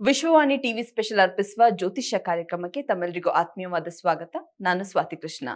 Vishwavani TV special ಅರ್ಪಿಸುವ ಜ್ಯೋತಿಷ್ಯ ಕಾರ್ಯಕ್ರಮಕ್ಕೆ ತಮ್ಮೆಲ್ಲರಿಗೂ ಆತ್ಮೀಯವಾದ ಸ್ವಾಗತ. ನಾನು ಸ್ವಾತಿ ಕೃಷ್ಣ.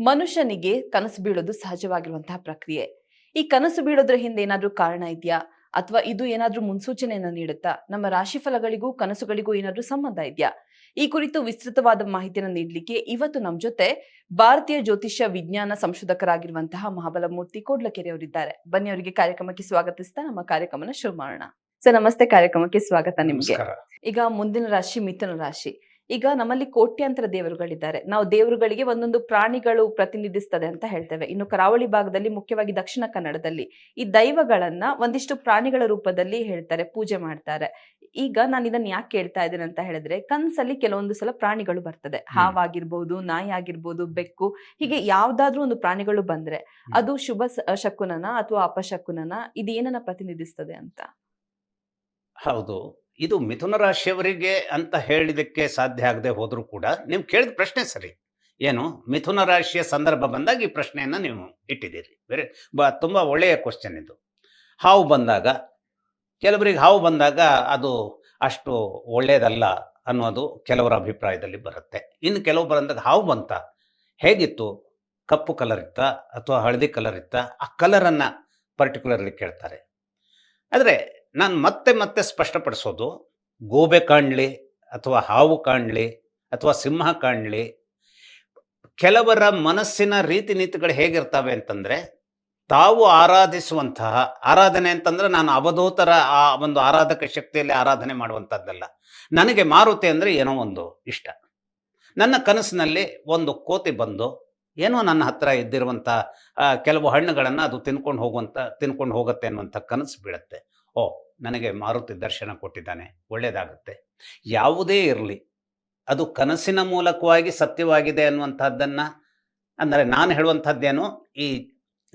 ಮನುಷ್ಯನಿಗೆ ಕನಸು ಬೀಳೋದು ಸಹಜವಾಗಿರುವಂತಹ ಪ್ರಕ್ರಿಯೆ. ಈ ಕನಸು ಬೀಳೋದ್ರ ಹಿಂದೆ ಏನಾದರೂ ಕಾರಣ ಇದೆಯಾ? ಅಥವಾ ಇದು ಏನಾದ್ರೂ ಮುನ್ಸೂಚನೆಯನ್ನ ನೀಡುತ್ತಾ? ನಮ್ಮ ರಾಶಿ ಫಲಗಳಿಗೂ ಕನಸುಗಳಿಗೂ ಏನಾದ್ರೂ ಸಂಬಂಧ ಇದೆಯಾ? ಈ ಕುರಿತು ವಿಸ್ತೃತವಾದ ಮಾಹಿತಿಯನ್ನು ನೀಡಲಿಕ್ಕೆ ಇವತ್ತು ನಮ್ಮ ಜೊತೆ ಭಾರತೀಯ ಜ್ಯೋತಿಷ್ಯ ವಿಜ್ಞಾನ ಸಂಶೋಧಕರಾಗಿರುವಂತಹ ಮಹಾಬಲಮೂರ್ತಿ ಕೋಡ್ಲಕೆರೆ ಅವರಿದ್ದಾರೆ ಬನ್ನಿ ಅವರಿಗೆ ಕಾರ್ಯಕ್ರಮಕ್ಕೆ ಸ್ವಾಗತಿಸ್ತಾ ನಮ್ಮ ಕಾರ್ಯಕ್ರಮನ ಶುರು ಮಾಡೋಣ. ಸರ್ ನಮಸ್ತೆ. ಕಾರ್ಯಕ್ರಮಕ್ಕೆ ಸ್ವಾಗತ ನಿಮ್ಗೆ. ಈಗ ಮುಂದಿನ ರಾಶಿ ಮಿಥುನ ರಾಶಿ. ಈಗ ನಮ್ಮಲ್ಲಿ ಕೋಟ್ಯಾಂತರ ದೇವರುಗಳಿದ್ದಾರೆ. ನಾವು ದೇವರುಗಳಿಗೆ ಒಂದೊಂದು ಪ್ರಾಣಿಗಳು ಪ್ರತಿನಿಧಿಸ್ತದೆ ಅಂತ ಹೇಳ್ತೇವೆ. ಇನ್ನು ಕರಾವಳಿ ಭಾಗದಲ್ಲಿ ಮುಖ್ಯವಾಗಿ ದಕ್ಷಿಣ ಕನ್ನಡದಲ್ಲಿ ಈ ದೈವಗಳನ್ನ ಒಂದಿಷ್ಟು ಪ್ರಾಣಿಗಳ ರೂಪದಲ್ಲಿ ಹೇಳ್ತಾರೆ ಪೂಜೆ ಮಾಡ್ತಾರೆ. ಈಗ ನಾನು ಇದನ್ನ ಯಾಕೆ ಕೇಳ್ತಾ ಇದ್ದೇನೆ ಅಂತ ಹೇಳಿದ್ರೆ ಕನ್ಸಲ್ಲಿ ಕೆಲವೊಂದು ಸಲ ಪ್ರಾಣಿಗಳು ಬರ್ತದೆ. ಹಾವಾಗಿರ್ಬೋದು ನಾಯಿ ಆಗಿರ್ಬೋದು ಬೆಕ್ಕು ಹೀಗೆ ಯಾವ್ದಾದ್ರೂ ಒಂದು ಪ್ರಾಣಿಗಳು ಬಂದ್ರೆ ಅದು ಶುಭ ಶಕುನನ ಅಥವಾ ಅಪಶಕುನನ ಇದು ಏನನ್ನ ಪ್ರತಿನಿಧಿಸ್ತದೆ ಅಂತ? ಹೌದು. ಇದು ಮಿಥುನ ರಾಶಿಯವರಿಗೆ ಅಂತ ಹೇಳಿದಕ್ಕೆ ಸಾಧ್ಯ ಆಗದೆ ಹೋದರೂ ಕೂಡ ನೀವು ಕೇಳಿದ ಪ್ರಶ್ನೆ ಸರಿ. ಏನು? ಮಿಥುನ ರಾಶಿಯ ಸಂದರ್ಭ ಬಂದಾಗ ಈ ಪ್ರಶ್ನೆಯನ್ನು ನೀವು ಇಟ್ಟಿದ್ದೀರಿ. ಬೇರೆ ಬ, ತುಂಬ ಒಳ್ಳೆಯ ಕ್ವಶನ್ ಇದು. ಹಾವು ಬಂದಾಗ, ಕೆಲವರಿಗೆ ಹಾವು ಬಂದಾಗ ಅದು ಅಷ್ಟು ಒಳ್ಳೆಯದಲ್ಲ ಅನ್ನೋದು ಕೆಲವರ ಅಭಿಪ್ರಾಯದಲ್ಲಿ ಬರುತ್ತೆ. ಇನ್ನು ಕೆಲವು ಬಂದಾಗ ಹಾವು ಬಂತ, ಹೇಗಿತ್ತು? ಕಪ್ಪು ಕಲರ್ ಇತ್ತ ಅಥವಾ ಹಳದಿ ಕಲರ್ ಇತ್ತ? ಆ ಕಲರನ್ನು ಪರ್ಟಿಕ್ಯುಲರ್ಲಿ ಕೇಳ್ತಾರೆ. ಆದರೆ ನಾನು ಮತ್ತೆ ಮತ್ತೆ ಸ್ಪಷ್ಟಪಡಿಸೋದು, ಗೋಬೆ ಕಾಣಲಿ ಅಥವಾ ಹಾವು ಕಾಣಲಿ ಅಥವಾ ಸಿಂಹ ಕಾಣಲಿ, ಕೆಲವರ ಮನಸ್ಸಿನ ರೀತಿ ನೀತಿಗಳು ಹೇಗಿರ್ತವೆ ಅಂತಂದರೆ, ತಾವು ಆರಾಧಿಸುವಂತಹ, ಆರಾಧನೆ ಅಂತಂದ್ರೆ ನಾನು ಅವಧೂತರ ಆ ಒಂದು ಆರಾಧಕ ಶಕ್ತಿಯಲ್ಲಿ ಆರಾಧನೆ ಮಾಡುವಂಥದ್ದಲ್ಲ ನನಗೆ ಮಾರುತಿ ಅಂದರೆ ಏನೋ ಒಂದು ಇಷ್ಟ. ನನ್ನ ಕನಸಿನಲ್ಲಿ ಒಂದು ಕೋತಿ ಬಂದು, ಏನೋ ನನ್ನ ಹತ್ರ ಇದ್ದಿರುವಂಥ ಕೆಲವು ಹಣ್ಣುಗಳನ್ನು ಅದು ತಿನ್ಕೊಂಡು ಹೋಗುವಂಥ ತಿನ್ಕೊಂಡು ಹೋಗುತ್ತೆ ಅನ್ನುವಂಥ ಕನಸು ಬೀಳುತ್ತೆ. ಓ, ನನಗೆ ಮಾರುತಿ ದರ್ಶನ ಕೊಟ್ಟಿದ್ದಾನೆ ಒಳ್ಳೆಯದಾಗುತ್ತೆ ಯಾವುದೇ ಇರಲಿ, ಅದು ಕನಸಿನ ಮೂಲಕವಾಗಿ ಸತ್ಯವಾಗಿದೆ ಅನ್ನುವಂಥದ್ದನ್ನು, ಅಂದರೆ ನಾನು ಹೇಳುವಂಥದ್ದೇನು, ಈ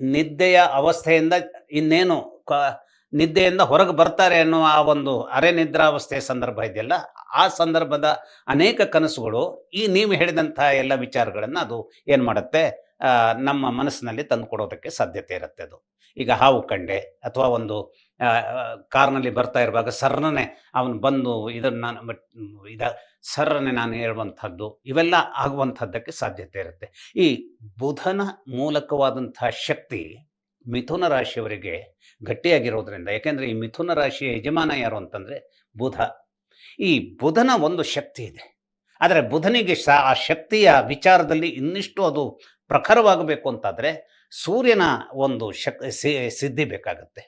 ನಿದ್ದೆಯ ಅವಸ್ಥೆಯಿಂದ ಇನ್ನೇನು ಕ, ನಿದ್ದೆಯಿಂದ ಹೊರಗೆ ಬರ್ತಾರೆ ಅನ್ನುವ ಆ ಒಂದು ಅರೆ ನಿದ್ರಾವಸ್ಥೆಯ ಸಂದರ್ಭ ಇದೆಯಲ್ಲ, ಆ ಸಂದರ್ಭದ ಅನೇಕ ಕನಸುಗಳು, ಈ ನೀವು ಹೇಳಿದಂಥ ಎಲ್ಲ ವಿಚಾರಗಳನ್ನು ಅದು ಏನು ಮಾಡುತ್ತೆ ನಮ್ಮ ಮನಸ್ಸಿನಲ್ಲಿ ತಂದುಕೊಡೋದಕ್ಕೆ ಸಾಧ್ಯತೆ ಇರುತ್ತೆ ಅದು. ಈಗ ಹಾವು ಕಂಡೆ, ಅಥವಾ ಒಂದು ಕಾರ್ನಲ್ಲಿ ಬರ್ತಾ ಇರುವಾಗ ಸರ್ರನೆ ಅವನು ಬಂದು ಇದನ್ನು ನಾನು ಇದ ಸರ್ರನೆ ನಾನು ಹೇಳುವಂಥದ್ದು ಇವೆಲ್ಲ ಆಗುವಂಥದ್ದಕ್ಕೆ ಸಾಧ್ಯತೆ ಇರುತ್ತೆ. ಈ ಬುಧನ ಮೂಲಕವಾದಂಥ ಶಕ್ತಿ ಮಿಥುನ ರಾಶಿಯವರಿಗೆ ಗಟ್ಟಿಯಾಗಿರೋದ್ರಿಂದ, ಯಾಕೆಂದರೆ ಈ ಮಿಥುನ ರಾಶಿಯ ಯಜಮಾನ ಯಾರು ಅಂತಂದರೆ ಬುಧ. ಈ ಬುಧನ ಒಂದು ಶಕ್ತಿ ಇದೆ. ಆದರೆ ಬುಧನಿಗೆ ಸಹ ಆ ಶಕ್ತಿಯ ವಿಚಾರದಲ್ಲಿ ಇನ್ನಿಷ್ಟು ಅದು ಪ್ರಖರವಾಗಬೇಕು ಅಂತಾದರೆ ಸೂರ್ಯನ ಒಂದು ಶಕ್ ಸಿದ್ಧಿ ಬೇಕಾಗುತ್ತೆ.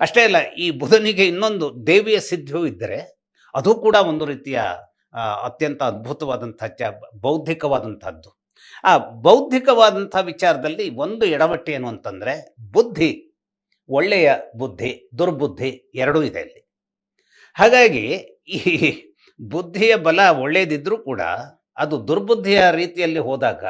ಅಷ್ಟೇ ಅಲ್ಲ, ಈ ಬುಧನಿಗೆ ಇನ್ನೊಂದು ದೇವಿಯ ಸಿದ್ಧಿಯೂ ಇದ್ದರೆ ಅದು ಕೂಡ ಒಂದು ರೀತಿಯ ಅತ್ಯಂತ ಅದ್ಭುತವಾದಂಥ ಚ ಬೌದ್ಧಿಕವಾದಂಥದ್ದು ಆ ಬೌದ್ಧಿಕವಾದಂಥ ವಿಚಾರದಲ್ಲಿ ಒಂದು ಎಡವಟ್ಟು ಏನು ಅಂತಂದರೆ, ಬುದ್ಧಿ, ಒಳ್ಳೆಯ ಬುದ್ಧಿ, ದುರ್ಬುದ್ಧಿ ಎರಡೂ ಇದೆ ಇಲ್ಲಿ ಹಾಗಾಗಿ ಈ ಬುದ್ಧಿಯ ಬಲ ಒಳ್ಳೆಯದಿದ್ದರೂ ಕೂಡ ಅದು ದುರ್ಬುದ್ಧಿಯ ರೀತಿಯಲ್ಲಿ ಹೋದಾಗ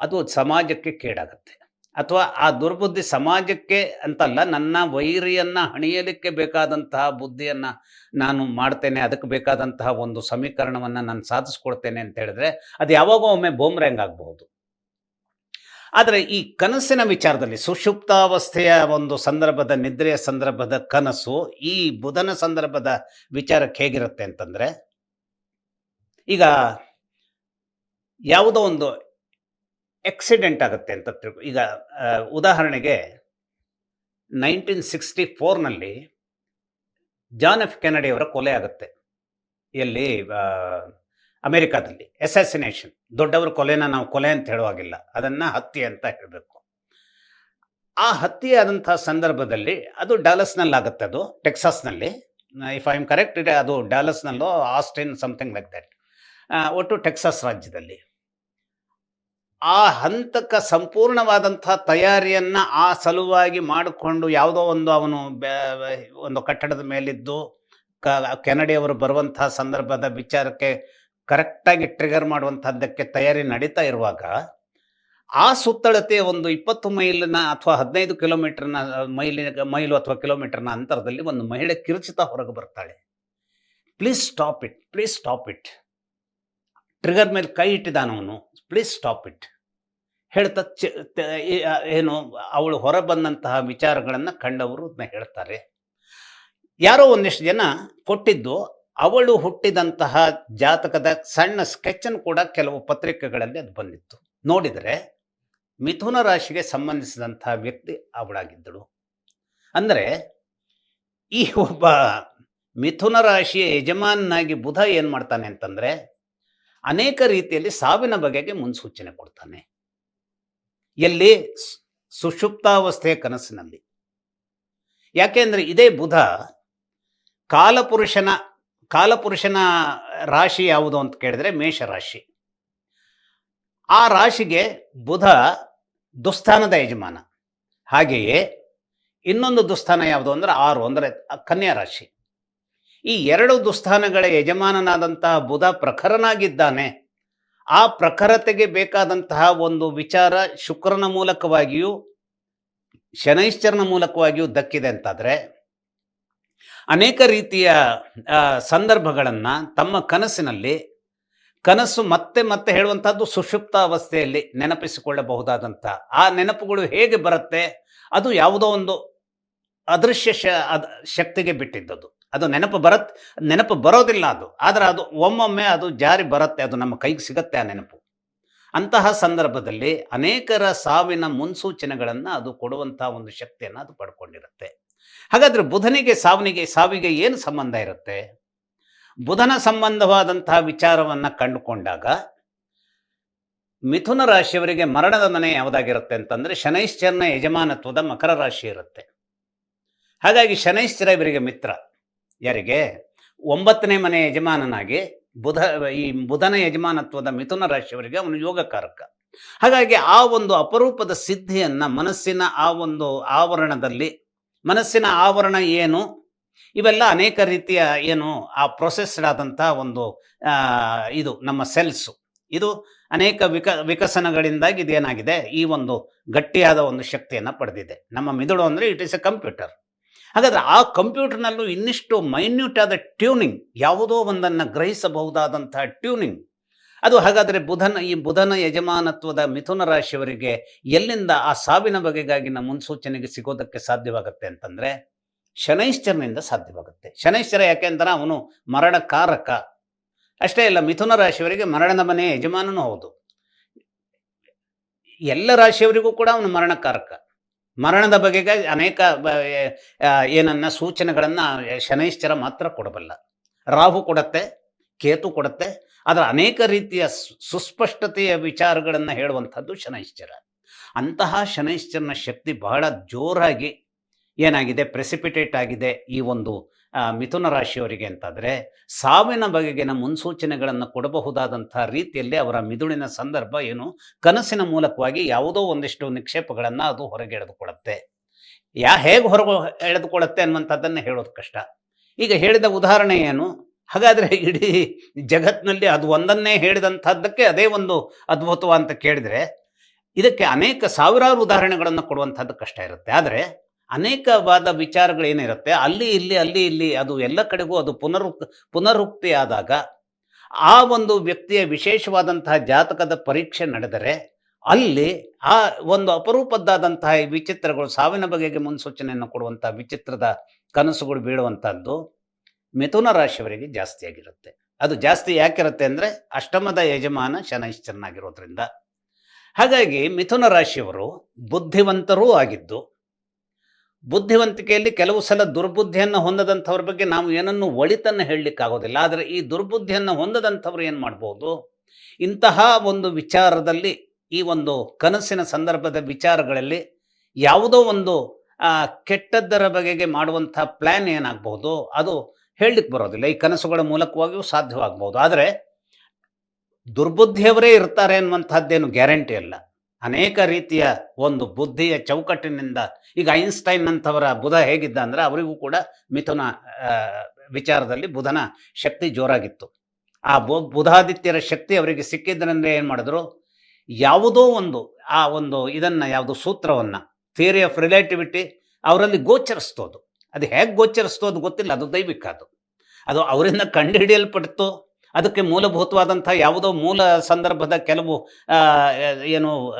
ಅದು ಸಮಾಜಕ್ಕೆ ಕೇಡಾಗುತ್ತೆ. ಅಥವಾ ಆ ದುರ್ಬುದ್ಧಿ ಸಮಾಜಕ್ಕೆ ಅಂತಲ್ಲ, ನನ್ನ ವೈರಿಯನ್ನು ಹಣಿಯಲಿಕ್ಕೆ ಬೇಕಾದಂತಹ ಬುದ್ಧಿಯನ್ನ ನಾನು ಮಾಡ್ತೇನೆ, ಅದಕ್ಕೆ ಬೇಕಾದಂತಹ ಒಂದು ಸಮೀಕರಣವನ್ನು ನಾನು ಸಾಧಿಸ್ಕೊಡ್ತೇನೆ ಅಂತ ಹೇಳಿದ್ರೆ, ಅದು ಯಾವಾಗೋ ಒಮ್ಮೆ ಬೋಮ್ರ್ಯಾಂಗ್ ಆಗಬಹುದು. ಆದರೆ ಈ ಕನಸಿನ ವಿಚಾರದಲ್ಲಿ ಸುಷುಪ್ತಾವಸ್ಥೆಯ ಒಂದು ಸಂದರ್ಭದ, ನಿದ್ರೆಯ ಸಂದರ್ಭದ ಕನಸು, ಈ ಬುಧನ ಸಂದರ್ಭದ ವಿಚಾರಕ್ಕೆ ಹೇಗಿರುತ್ತೆ ಅಂತಂದರೆ, ಈಗ ಯಾವುದೋ ಒಂದು ಎಕ್ಸಿಡೆಂಟ್ ಆಗುತ್ತೆ ಅಂತ ತಿಳ್ಕೊ, ಈಗ ಉದಾಹರಣೆಗೆ ನೈನ್ಟೀನ್ ಸಿಕ್ಸ್ಟಿ ಫೋರ್ನಲ್ಲಿ ಜಾನ್ ಎಫ್ ಕೆನಡಿಯವರ ಕೊಲೆ ಆಗುತ್ತೆ. ಎಲ್ಲಿ ಅಮೆರಿಕಾದಲ್ಲಿ ಎಸಾಸಿನೇಷನ್ ದೊಡ್ಡವರ ಕೊಲೆನ ನಾವು ಕೊಲೆ ಅಂತ ಹೇಳುವಾಗಿಲ್ಲ. ಅದನ್ನು ಹತ್ಯೆ ಅಂತ ಹೇಳಬೇಕು. ಆ ಹತ್ಯೆ ಆದಂಥ ಸಂದರ್ಭದಲ್ಲಿ ಅದು ಡಾಲಸ್ನಲ್ಲಿ ಆಗುತ್ತೆ ಅದು, ಟೆಕ್ಸಾಸ್ನಲ್ಲಿ. ಇಫ್ ಐ ಆಮ್ ಕರೆಕ್ಟ್ ಅದು ಡಾಲಸ್ನಲ್ಲೋ, ಆಸ್ಟಿನ್ ಸಮಥಿಂಗ್ ಲೈಕ್ ದಟ್ ಒಟ್ಟು ಟೆಕ್ಸಾಸ್ ರಾಜ್ಯದಲ್ಲಿ. ಆ ಹಂತಕ ಸಂಪೂರ್ಣವಾದಂಥ ತಯಾರಿಯನ್ನು ಆ ಸಲುವಾಗಿ ಮಾಡಿಕೊಂಡು ಯಾವುದೋ ಒಂದು ಅವನು ಒಂದು ಕಟ್ಟಡದ ಮೇಲಿದ್ದು, ಕ, ಕೆನಡಿಯವರು ಬರುವಂತಹ ಸಂದರ್ಭದ ವಿಚಾರಕ್ಕೆ ಕರೆಕ್ಟಾಗಿ ಟ್ರಿಗರ್ ಮಾಡುವಂಥದ್ದಕ್ಕೆ ತಯಾರಿ ನಡೀತಾ ಇರುವಾಗ, ಆ ಸುತ್ತಳತೆ ಒಂದು ಇಪ್ಪತ್ತು ಮೈಲಿನ ಅಥವಾ ಹದಿನೈದು ಕಿಲೋಮೀಟರ್ನ, ಮೈಲಿನ, ಮೈಲು ಅಥವಾ ಕಿಲೋಮೀಟರ್ನ ಅಂತರದಲ್ಲಿ ಒಂದು ಮಹಿಳೆ ಕಿರುಚಿತ ಹೊರಗೆ ಬರ್ತಾಳೆ. Please stop it, please stop it. Trigger ಮೇಲೆ ಕೈ ಇಟ್ಟಿದ್ದಾನವನು ಪ್ಲೀಸ್ ಸ್ಟಾಪ್ ಇಟ್ ಹೇಳ್ತಾ ಏನು, ಅವಳು ಹೊರ ಬಂದಂತಹ ವಿಚಾರಗಳನ್ನು ಕಂಡವರು ಹೇಳ್ತಾರೆ. ಯಾರೋ ಒಂದಿಷ್ಟು ಜನ ಕೊಟ್ಟಿದ್ದು, ಅವಳು ಹುಟ್ಟಿದಂತಹ ಜಾತಕದ ಸಣ್ಣ ಸ್ಕೆಚನ್ನು ಕೂಡ ಕೆಲವು ಪತ್ರಿಕೆಗಳಲ್ಲಿ ಅದು ಬಂದಿತ್ತು. ನೋಡಿದರೆ, ಮಿಥುನ ರಾಶಿಗೆ ಸಂಬಂಧಿಸಿದಂತಹ ವ್ಯಕ್ತಿ ಅವಳಾಗಿದ್ದಳು. ಅಂದರೆ, ಈ ಒಬ್ಬ ಮಿಥುನ ರಾಶಿಯ ಯಜಮಾನನಾಗಿ ಬುಧ ಏನು ಮಾಡ್ತಾನೆ ಅಂತಂದ್ರೆ ಅನೇಕ ರೀತಿಯಲ್ಲಿ ಸಾವಿನ ಬಗೆಗೆ ಮುನ್ಸೂಚನೆ ಕೊಡ್ತಾನೆ. ಎಲ್ಲಿ ಸುಷುಪ್ತಾವಸ್ಥೆಯ ಕನಸಿನಲ್ಲಿ. ಯಾಕೆಂದ್ರೆ ಇದೇ ಬುಧ ಕಾಲಪುರುಷನ ಕಾಲಪುರುಷನ ರಾಶಿ ಯಾವುದು ಅಂತ ಕೇಳಿದ್ರೆ ಮೇಷರಾಶಿ. ಆ ರಾಶಿಗೆ ಬುಧ ದುಸ್ಥಾನದ ಯಜಮಾನ. ಹಾಗೆಯೇ ಇನ್ನೊಂದು ದುಸ್ಥಾನ ಯಾವುದು ಅಂದ್ರೆ ಆರು, ಅಂದರೆ ಕನ್ಯಾ ರಾಶಿ. ಈ ಎರಡು ದುಸ್ಥಾನಗಳ ಯಜಮಾನನಾದಂತಹ ಬುಧ ಪ್ರಖರನಾಗಿದ್ದಾನೆ. ಆ ಪ್ರಖರತೆಗೆ ಬೇಕಾದಂತಹ ಒಂದು ವಿಚಾರ ಶುಕ್ರನ ಮೂಲಕವಾಗಿಯೂ ಶನೈಶ್ಚರನ ಮೂಲಕವಾಗಿಯೂ ದಕ್ಕಿದೆ ಅಂತಾದರೆ, ಅನೇಕ ರೀತಿಯ ಸಂದರ್ಭಗಳನ್ನು ತಮ್ಮ ಕನಸಿನಲ್ಲಿ, ಕನಸು ಮತ್ತೆ ಮತ್ತೆ ಹೇಳುವಂಥದ್ದು ಸುಷುಪ್ತ ಅವಸ್ಥೆಯಲ್ಲಿ ನೆನಪಿಸಿಕೊಳ್ಳಬಹುದಾದಂಥ ಆ ನೆನಪುಗಳು ಹೇಗೆ ಬರುತ್ತೆ, ಅದು ಯಾವುದೋ ಒಂದು ಅದೃಶ್ಯ ಶಕ್ತಿಗೆ ಬಿಟ್ಟಿದ್ದದು ಅದು ನೆನಪು ಬರತ್, ನೆನಪು ಬರೋದಿಲ್ಲ ಅದು. ಆದರೆ ಅದು ಒಮ್ಮೊಮ್ಮೆ ಅದು ಜಾರಿ ಬರುತ್ತೆ, ಅದು ನಮ್ಮ ಕೈಗೆ ಸಿಗತ್ತೆ ಆ ನೆನಪು. ಅಂತಹ ಸಂದರ್ಭದಲ್ಲಿ ಅನೇಕರ ಸಾವಿನ ಮುನ್ಸೂಚನೆಗಳನ್ನು ಅದು ಕೊಡುವಂತಹ ಒಂದು ಶಕ್ತಿಯನ್ನು ಅದು ಪಡ್ಕೊಂಡಿರುತ್ತೆ. ಹಾಗಾದ್ರೆ ಬುಧನಿಗೆ ಸಾವಿನಿಗೆ, ಸಾವಿಗೆ ಏನು ಸಂಬಂಧ ಇರುತ್ತೆ? ಬುಧನ ಸಂಬಂಧವಾದಂತಹ ವಿಚಾರವನ್ನ ಕಂಡುಕೊಂಡಾಗ ಮಿಥುನ ರಾಶಿಯವರಿಗೆ ಮರಣದ ಮನೆ ಯಾವುದಾಗಿರುತ್ತೆ ಅಂತಂದ್ರೆ ಶನೈಶ್ಚರನ ಯಜಮಾನತ್ವದ ಮಕರ ರಾಶಿ ಇರುತ್ತೆ. ಹಾಗಾಗಿ ಶನೈಶ್ಚರ ಇವರಿಗೆ ಮಿತ್ರ. ಯಾರಿಗೆ? ಒಂಬತ್ತನೇ ಮನೆ ಯಜಮಾನನಾಗಿ ಬುಧ, ಈ ಬುಧನ ಯಜಮಾನತ್ವದ ಮಿಥುನ ರಾಶಿಯವರಿಗೆ ಅವನು ಯೋಗಕಾರಕ. ಹಾಗಾಗಿ ಆ ಒಂದು ಅಪರೂಪದ ಸಿದ್ಧಿಯನ್ನ ಮನಸ್ಸಿನ ಆ ಒಂದು ಆವರಣದಲ್ಲಿ, ಮನಸ್ಸಿನ ಆವರಣ ಏನು? ಇವೆಲ್ಲ ಅನೇಕ ರೀತಿಯ ಏನು ಆ ಪ್ರೊಸೆಸ್ಡ್ ಆದಂತಹ ಒಂದು ಇದು ನಮ್ಮ ಸೆಲ್ಸು ಇದು ಅನೇಕ ವಿಕ, ವಿಕಸನಗಳಿಂದಾಗಿ ಇದೇನಾಗಿದೆ? ಈ ಒಂದು ಗಟ್ಟಿಯಾದ ಒಂದು ಶಕ್ತಿಯನ್ನು ಪಡೆದಿದೆ. ನಮ್ಮ ಮಿದುಳು ಅಂದರೆ ಇಟ್ ಇಸ್ ಎ ಕಂಪ್ಯೂಟರ್ ಹಾಗಾದ್ರೆ ಆ ಕಂಪ್ಯೂಟರ್ನಲ್ಲೂ ಇನ್ನಿಷ್ಟು ಮೈನ್ಯೂಟ್ ಆದ ಟ್ಯೂನಿಂಗ್ ಯಾವುದೋ ಒಂದನ್ನು ಗ್ರಹಿಸಬಹುದಾದಂತಹ ಟ್ಯೂನಿಂಗ್ ಅದು ಹಾಗಾದರೆ ಬುಧನ, ಈ ಬುಧನ ಯಜಮಾನತ್ವದ ಮಿಥುನ ರಾಶಿಯವರಿಗೆ ಎಲ್ಲಿಂದ ಆ ಸಾವಿನ ಬಗೆಗಾಗಿನ ಮುನ್ಸೂಚನೆಗೆ ಸಿಗೋದಕ್ಕೆ ಸಾಧ್ಯವಾಗುತ್ತೆ ಅಂತಂದ್ರೆ ಶನೈಶ್ಚರನಿಂದ ಸಾಧ್ಯವಾಗುತ್ತೆ. ಶನೈಶ್ಚರ ಯಾಕೆಂದ್ರೆ ಅವನು ಮರಣಕಾರಕ. ಅಷ್ಟೇ ಇಲ್ಲ ಮಿಥುನ ರಾಶಿಯವರಿಗೆ ಮರಣದ ಮನೆಯ ಯಜಮಾನನೂ ಹೌದು. ಎಲ್ಲ ರಾಶಿಯವರಿಗೂ ಕೂಡ ಅವನು ಮರಣಕಾರಕ. ಮರಣದ ಬಗೆಗೆ ಅನೇಕ ಏನನ್ನ ಸೂಚನೆಗಳನ್ನ ಶನೈಶ್ಚರ ಮಾತ್ರ ಕೊಡಬಲ್ಲ. ರಾಹು ಕೊಡತ್ತೆ, ಕೇತು ಕೊಡತ್ತೆ ಅದರ ಅನೇಕ ರೀತಿಯ ಸುಸ್ಪಷ್ಟತೆಯ ವಿಚಾರಗಳನ್ನು ಹೇಳುವಂಥದ್ದು ಶನೈಶ್ಚರ. ಅಂತಹ ಶನೈಶ್ಚರನ ಶಕ್ತಿ ಬಹಳ ಜೋರಾಗಿ ಏನಾಗಿದೆ ಪ್ರೆಸಿಪಿಟೇಟ್ ಆಗಿದೆ ಈ ಒಂದು ಮಿಥುನ ರಾಶಿಯವರಿಗೆ ಅಂತಾದರೆ ಸಾವಿನ ಬಗೆಗಿನ ಮುನ್ಸೂಚನೆಗಳನ್ನು ಕೊಡಬಹುದಾದಂಥ ರೀತಿಯಲ್ಲಿ ಅವರ ಮಿದುಳಿನ ಸಂದರ್ಭ ಏನು? ಕನಸಿನ ಮೂಲಕವಾಗಿ ಯಾವುದೋ ಒಂದಿಷ್ಟು ನಿಕ್ಷೇಪಗಳನ್ನು ಅದು ಹೊರಗೆ ಎಳೆದುಕೊಳ್ಳುತ್ತೆ. ಯಾ ಹೇಗೆ ಹೊರಗೆ ಎಳೆದುಕೊಳ್ಳುತ್ತೆ ಅನ್ನುವಂಥದ್ದನ್ನು ಹೇಳೋದು ಕಷ್ಟ. ಈಗ ಹೇಳಿದ ಉದಾಹರಣೆ ಏನು? ಹಾಗಾದರೆ ಇಡೀ ಜಗತ್ತಿನಲ್ಲಿ ಅದು ಒಂದನ್ನೇ ಹೇಳಿದಂಥದ್ದಕ್ಕೆ ಅದೇ ಒಂದು ಅದ್ಭುತವ ಅಂತ ಕೇಳಿದರೆ ಇದಕ್ಕೆ ಅನೇಕ ಸಾವಿರಾರು ಉದಾಹರಣೆಗಳನ್ನು ಕೊಡುವಂಥದ್ದು ಕಷ್ಟ ಇರುತ್ತೆ. ಆದರೆ ಅನೇಕವಾದ ವಿಚಾರಗಳೇನಿರುತ್ತೆ, ಅಲ್ಲಿ, ಇಲ್ಲಿ ಅಲ್ಲಿ, ಇಲ್ಲಿ ಅದು ಎಲ್ಲ ಕಡೆಗೂ ಅದು ಪುನರುಕ್ ಪುನರುಕ್ತಿ ಆದಾಗ ಆ ಒಂದು ವ್ಯಕ್ತಿಯ ವಿಶೇಷವಾದಂತಹ ಜಾತಕದ ಪರೀಕ್ಷೆ ನಡೆದರೆ ಅಲ್ಲಿ ಆ ಒಂದು ಅಪರೂಪದ್ದಾದಂತಹ ಈ ವಿಚಿತ್ರಗಳು, ಸಾವಿನ ಬಗೆಗೆ ಮುನ್ಸೂಚನೆಯನ್ನು ಕೊಡುವಂಥ ವಿಚಿತ್ರದ ಕನಸುಗಳು ಬೀಳುವಂಥದ್ದು ಮಿಥುನ ರಾಶಿಯವರಿಗೆ ಜಾಸ್ತಿಯಾಗಿರುತ್ತೆ. ಅದು ಜಾಸ್ತಿ ಯಾಕಿರುತ್ತೆ ಅಂದರೆ ಅಷ್ಟಮದ ಯಜಮಾನ ಶನೈಶ್ಚರನಾಗಿರೋದ್ರಿಂದ. ಹಾಗಾಗಿ ಮಿಥುನ ರಾಶಿಯವರು ಬುದ್ಧಿವಂತರೂ ಆಗಿದ್ದು ಬುದ್ಧಿವಂತಿಕೆಯಲ್ಲಿ ಕೆಲವು ಸಲ ದುರ್ಬುದ್ಧಿಯನ್ನು ಹೊಂದದಂಥವ್ರ ಬಗ್ಗೆ ನಾವು ಏನನ್ನು ಒಳಿತನ್ನು ಹೇಳಲಿಕ್ಕಾಗೋದಿಲ್ಲ. ಆದರೆ ಈ ದುರ್ಬುದ್ಧಿಯನ್ನು ಹೊಂದದಂಥವ್ರು ಏನು ಮಾಡ್ಬೋದು? ಇಂತಹ ಒಂದು ವಿಚಾರದಲ್ಲಿ, ಈ ಒಂದು ಕನಸಿನ ಸಂದರ್ಭದ ವಿಚಾರಗಳಲ್ಲಿ ಯಾವುದೋ ಒಂದು ಕೆಟ್ಟದ್ದರ ಬಗೆಗೆ ಮಾಡುವಂಥ ಪ್ಲ್ಯಾನ್ ಏನಾಗಬಹುದು ಅದು ಹೇಳಲಿಕ್ಕೆ ಬರೋದಿಲ್ಲ. ಈ ಕನಸುಗಳ ಮೂಲಕವಾಗಿಯೂ ಸಾಧ್ಯವಾಗಬಹುದು ಆದರೆ ದುರ್ಬುದ್ಧಿಯವರೇ ಇರ್ತಾರೆ ಅನ್ನುವಂಥದ್ದೇನು ಗ್ಯಾರಂಟಿ ಅಲ್ಲ. ಅನೇಕ ರೀತಿಯ ಒಂದು ಬುದ್ಧಿಯ ಚೌಕಟ್ಟಿನಿಂದ ಈಗ ಐನ್ಸ್ಟೈನ್ ಅಂತವರ ಬುಧ ಹೇಗಿದ್ದ ಅಂದ್ರೆ ಅವರಿಗೂ ಕೂಡ ಮಿಥುನ ವಿಚಾರದಲ್ಲಿ ಬುಧನ ಶಕ್ತಿ ಜೋರಾಗಿತ್ತು. ಆ ಬು, ಬುಧಾದಿತ್ಯರ ಶಕ್ತಿ ಅವರಿಗೆ ಸಿಕ್ಕಿದ್ರಿಂದ ಏನು ಮಾಡಿದ್ರು? ಯಾವುದೋ ಒಂದು, ಆ ಒಂದು ಇದನ್ನ, ಯಾವುದು ಸೂತ್ರವನ್ನ ಥಿಯರಿ ಆಫ್ ರಿಲೇಟಿವಿಟಿ ಅವರಲ್ಲಿ ಗೋಚರಿಸ್ತೋದು ಅದು. ಹೇಗೆ ಗೋಚರಿಸ್ತೋದು ಗೊತ್ತಿಲ್ಲ, ಅದು ದೈವಿಕ ಅದು. ಅದು ಅವರಿಂದ ಕಂಡುಹಿಡಿಯಲ್ಪಡ್ತು ಅದಕ್ಕೆ ಮೂಲಭೂತವಾದಂಥ ಯಾವುದೋ ಮೂಲ ಸಂದರ್ಭದ ಕೆಲವು ಏನು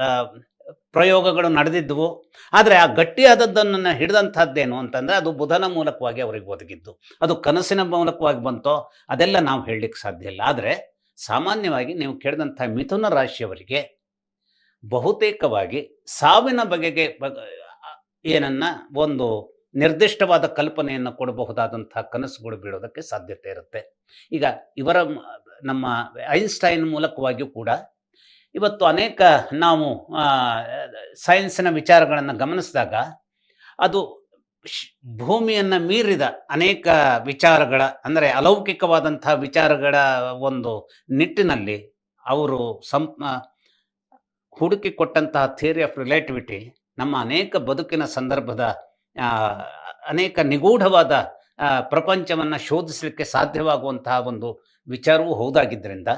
ಪ್ರಯೋಗಗಳು ನಡೆದಿದ್ದವು ಆದರೆ ಆ ಗಟ್ಟಿಯಾದದ್ದನ್ನು ಹಿಡಿದಂಥದ್ದೇನು ಅಂತಂದರೆ ಅದು ಬುಧನ ಮೂಲಕವಾಗಿ ಅವರಿಗೆ ಒದಗಿದ್ದು. ಅದು ಕನಸಿನ ಮೂಲಕವಾಗಿ ಬಂತೋ ಅದೆಲ್ಲ ನಾವು ಹೇಳಲಿಕ್ಕೆ ಸಾಧ್ಯ ಇಲ್ಲ. ಆದರೆ ಸಾಮಾನ್ಯವಾಗಿ ನೀವು ಕೇಳಿದಂಥ ಮಿಥುನ ರಾಶಿಯವರಿಗೆ ಬಹುತೇಕವಾಗಿ ಸಾವಿನ ಬಗೆಗೆ ಬಗ- ಏನನ್ನ ಒಂದು ನಿರ್ದಿಷ್ಟವಾದ ಕಲ್ಪನೆಯನ್ನು ಕೊಡಬಹುದಾದಂತಹ ಕನಸುಗಳು ಬೀಳೋದಕ್ಕೆ ಸಾಧ್ಯತೆ ಇರುತ್ತೆ. ಈಗ ಇವರ ನಮ್ಮ ಐನ್ಸ್ಟೈನ್ ಮೂಲಕವಾಗಿಯೂ ಕೂಡ ಇವತ್ತು ಅನೇಕ ನಾವು ಸೈನ್ಸಿನ ವಿಚಾರಗಳನ್ನು ಗಮನಿಸಿದಾಗ ಅದು ಭೂಮಿಯನ್ನು ಮೀರಿದ ಅನೇಕ ವಿಚಾರಗಳ, ಅಂದರೆ ಅಲೌಕಿಕವಾದಂತಹ ವಿಚಾರಗಳ ಒಂದು ನಿಟ್ಟಿನಲ್ಲಿ ಅವರು ಸಂ ಹುಡುಕಿಕೊಟ್ಟಂತಹ ಕೊಟ್ಟಂತಹ ಥಿಯರಿ ಆಫ್ ರಿಲೇಟಿವಿಟಿ ನಮ್ಮ ಅನೇಕ ಬದುಕಿನ ಸಂದರ್ಭದ ಅನೇಕ ನಿಗೂಢವಾದ ಪ್ರಪಂಚವನ್ನು ಶೋಧಿಸಲಿಕ್ಕೆ ಸಾಧ್ಯವಾಗುವಂತಹ ಒಂದು ವಿಚಾರವೂ ಹೌದಾಗಿದ್ದರಿಂದ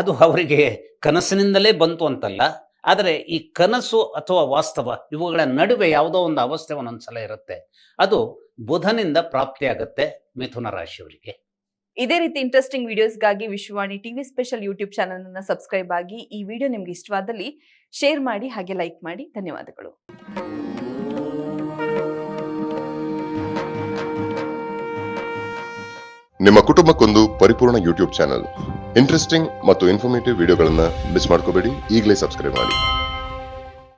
ಅದು ಅವರಿಗೆ ಕನಸಿನಿಂದಲೇ ಬಂತು ಅಂತಲ್ಲ. ಆದರೆ ಈ ಕನಸು ಅಥವಾ ವಾಸ್ತವ ಇವುಗಳ ನಡುವೆ ಯಾವುದೋ ಒಂದು ಅವಸ್ಥೆ ಒಂದೊಂದ್ಸಲ ಇರುತ್ತೆ. ಅದು ಬುಧನಿಂದ ಪ್ರಾಪ್ತಿಯಾಗುತ್ತೆ ಮಿಥುನ ರಾಶಿಯವರಿಗೆ. ಇದೇ ರೀತಿ interesting ವಿಡಿಯೋಸ್ಗಾಗಿ Vishwavani TV special YouTube channel ಅನ್ನು ಸಬ್ಸ್ಕ್ರೈಬ್ ಆಗಿ ಈ ವಿಡಿಯೋ ನಿಮ್ಗೆ ಇಷ್ಟವಾದಲ್ಲಿ ಶೇರ್ ಮಾಡಿ ಹಾಗೆ ಲೈಕ್ ಮಾಡಿ. ಧನ್ಯವಾದಗಳು. ನಿಮ್ಮ ಕುಟುಂಬಕ್ಕೊಂದು ಪರಿಪೂರ್ಣ ಯೂಟ್ಯೂಬ್ ಚಾನಲ್. ಇಂಟ್ರೆಸ್ಟಿಂಗ್ ಮತ್ತು ಇನ್ಫಾರ್ಮೇಟಿವ್ ವಿಡಿಯೋಗಳನ್ನು ಮಿಸ್ ಮಾಡ್ಕೋಬೇಡಿ. ಈಗಲೇ ಸಬ್ಸ್ಕ್ರೈಬ್ ಮಾಡಿ.